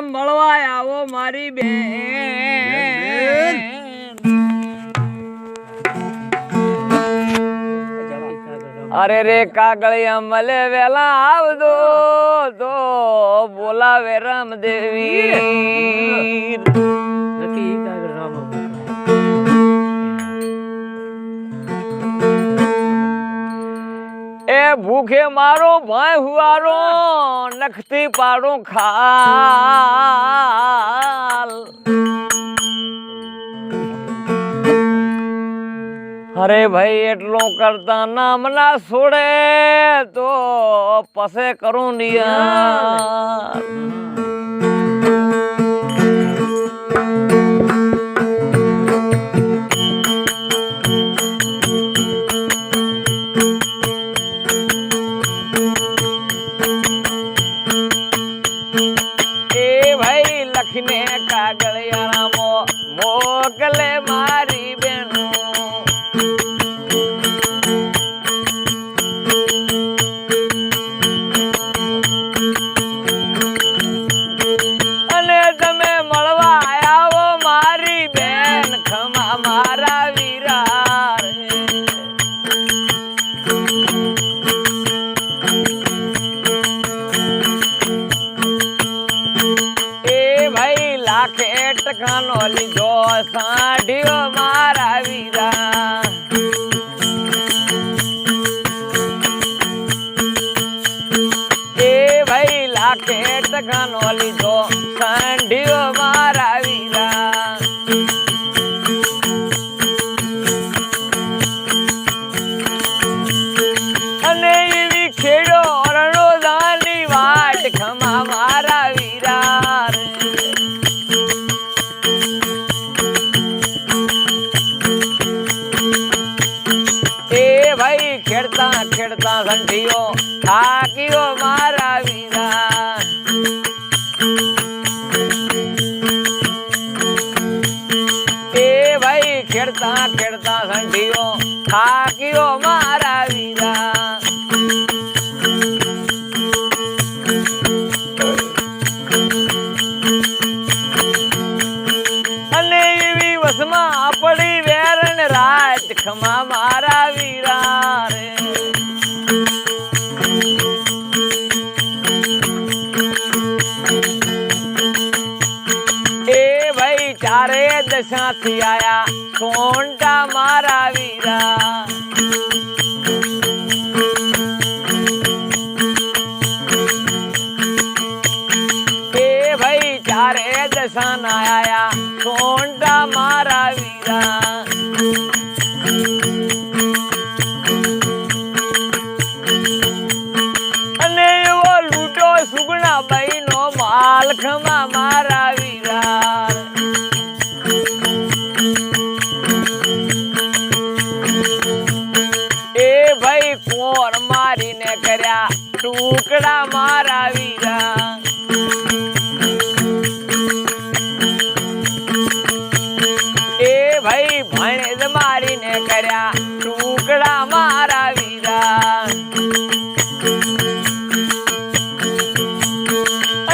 મળવા આવો મારી બેન. અરે રે કાગળિયા મલે વેલા આવજો. તો બોલાવે રામદેવી ભૂખે મારો ભાઈ હુવારો નખતી પાડો ખાલ. અરે ભાઈ, એટલો કરતા નામ ના છોડે તો પસે કરું નિયા લખીને કાગળિયામો મોકલે લાખે ટકાનો લીધો સાઢ્યો મારા વીરા. એ ભાઈ લાખે ટકાનો લીધો સાંઢ્યો સંઠીઓ થાક્યો મારા વીરા દશાથી આયા સોંટા મારા વીરા. એ ભાઈ ચારે દશાના આયા સોંટા મારા વીરા. અને લૂટો સુગણા બાઈ નો માલ મારા વીરા. ટુકડા મારા વીરા. એ ભાઈ ભણે મારીને કર્યા ટુકડા મારા વીરા.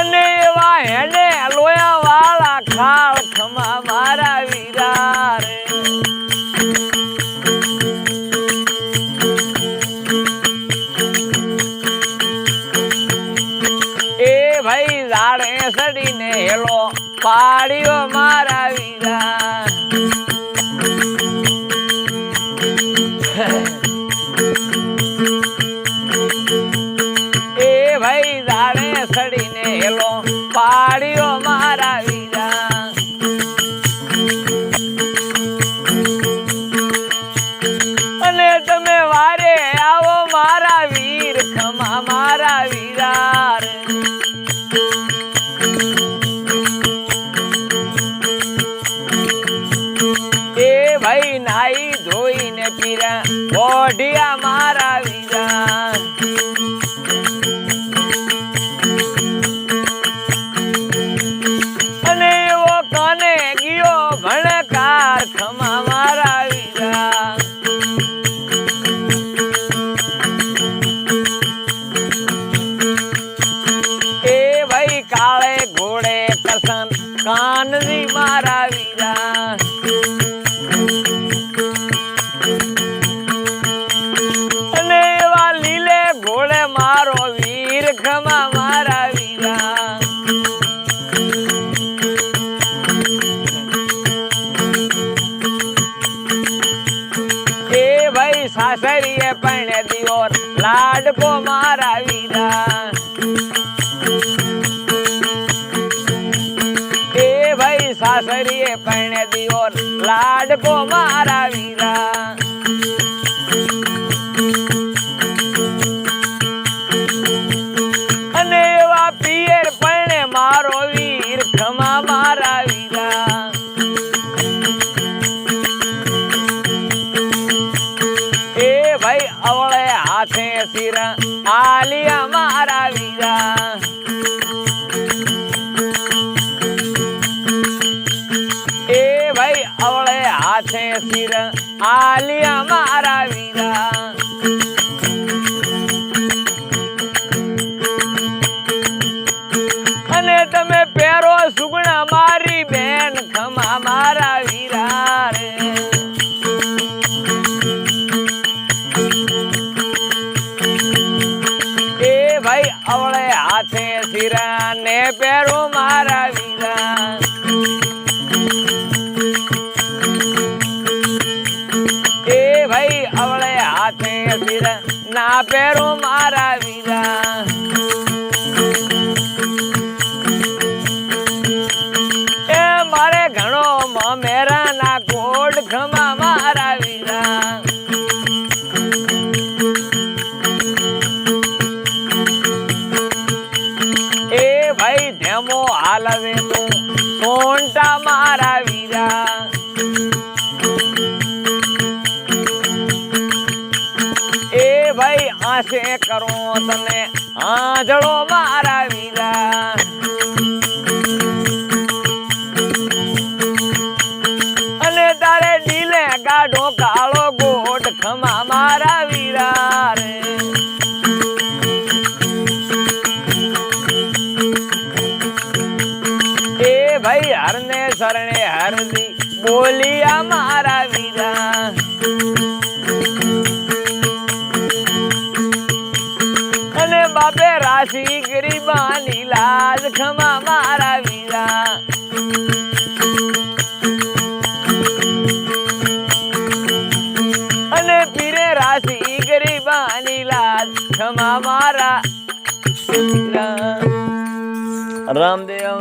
અને એવા એને લોયા વાળા ખાળ હેલો પાડ્યો મારા વીરા કાનજી મારા વીરા લીલે ઘોડે મારો વીર મારા વીરા એ ભાઈ સાસરીએ પણ દિયોર લાડકો મારા વીરા સાસરીએ પણ દિયોર લાડકો મારા વીરા અને એવા પિયર પણ મારો વીર ખમા મારા વીરા આલિયા મારા વીરા. અને તમે પહેરો સુગણા મારી બેન, ખમા મારા વીરા રે. એ ભાઈ અવળે હાથે શિરા ને પેરો મારા વીરા. ના પહેરો મારા વીરા. એ મારે ઘણો મેરા ના કોડ ખમા મારા વીરા. એ ભાઈ ધેમો હાલવે તું આશે કરો તને આંધળો મારા વીરા અને તારે ડીલે ગાઢો કાળો ગોટ ખમા મારા વીરા રે ભાઈ હરને શરણે હરદી બોલિયા મારા વીરા રાશી ગરીબાની લાજ ખમા મારા વીરા. અને પીરે રાશી ગરીબાની લાજ ખમા મારા રામદેવ